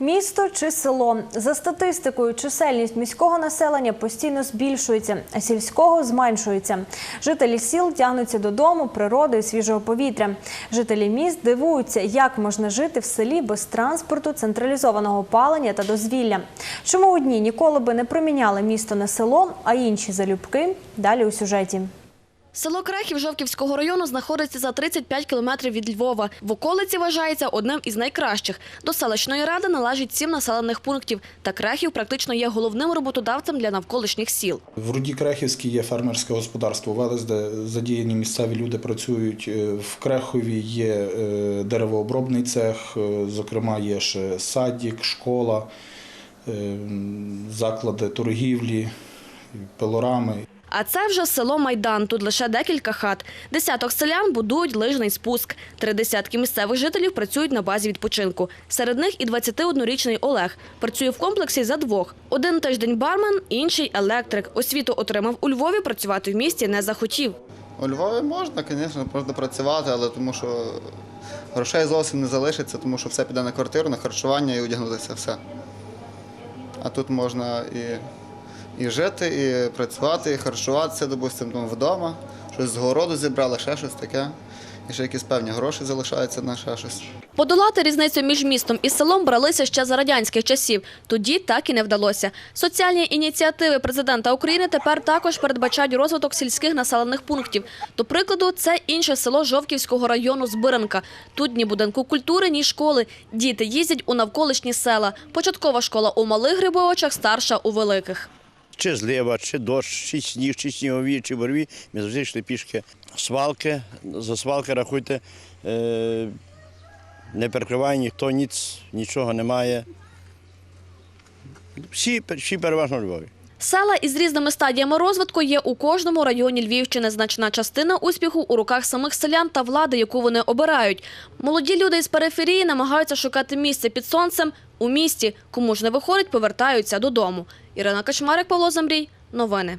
Місто чи село за статистикою, чисельність міського населення постійно збільшується, а сільського зменшується. Жителі сіл тягнуться додому, природи і свіжого повітря. Жителі міст дивуються, як можна жити в селі без транспорту, централізованого опалення та дозвілля. Чому одні ніколи би не проміняли місто на село, а інші залюбки? Далі у сюжеті. Село Крехів Жовківського району знаходиться за 35 кілометрів від Львова. В околиці вважається одним із найкращих. До селищної ради належить сім населених пунктів. Та Крехів практично є головним роботодавцем для навколишніх сіл. В Руді Крехівській є фермерське господарство Велес, де задіяні місцеві люди працюють. Е, В Крехові є е, деревообробний цех, е, зокрема, є ще садік, школа, заклади торгівлі, пилорами. А це вже село Майдан. Тут лише декілька хат. Десяток селян будують лижний спуск. Три десятки місцевих жителів працюють на базі відпочинку. Серед них і 21-річний Олег. Працює в комплексі за двох. Один тиждень бармен, інший електрик. Освіту отримав у Львові, працювати в місті не захотів. У Львові можна, звісно, можна працювати, але тому що грошей зовсім не залишиться, тому що все піде на квартиру, на харчування і одягнутися все. А тут можна і, і жити, і працювати, і харчуватися, допустимо, вдома, щось з городу зібрали, ще щось таке. І ще якісь певні гроші залишаються на ще щось. Подолати різницю між містом і селом бралися ще за радянських часів. Тоді так і не вдалося. Соціальні ініціативи президента України тепер також передбачають розвиток сільських населених пунктів. До прикладу, це інше село Жовківського району Збиранка. Тут ні будинку культури, ні школи. Діти їздять у навколишні села. Початкова школа у малих Грибовичах, старша у великих. Чи злива, чи дощ, чи сніг, чи снігові, чи борві. Ми завжди йшли пішки. Свалки, за свалки рахуйте, е, не перекриває ніхто, ніц, нічого немає. Всі, всі переважно в Львові. Села із різними стадіями розвитку є у кожному районі Львівщини. Значна частина успіху у руках самих селян та влади, яку вони обирають. Молоді люди із периферії намагаються шукати місце під сонцем у місті. Кому ж не виходить, повертаються додому. Ірина Качмарик, Павло Замрій. Новини.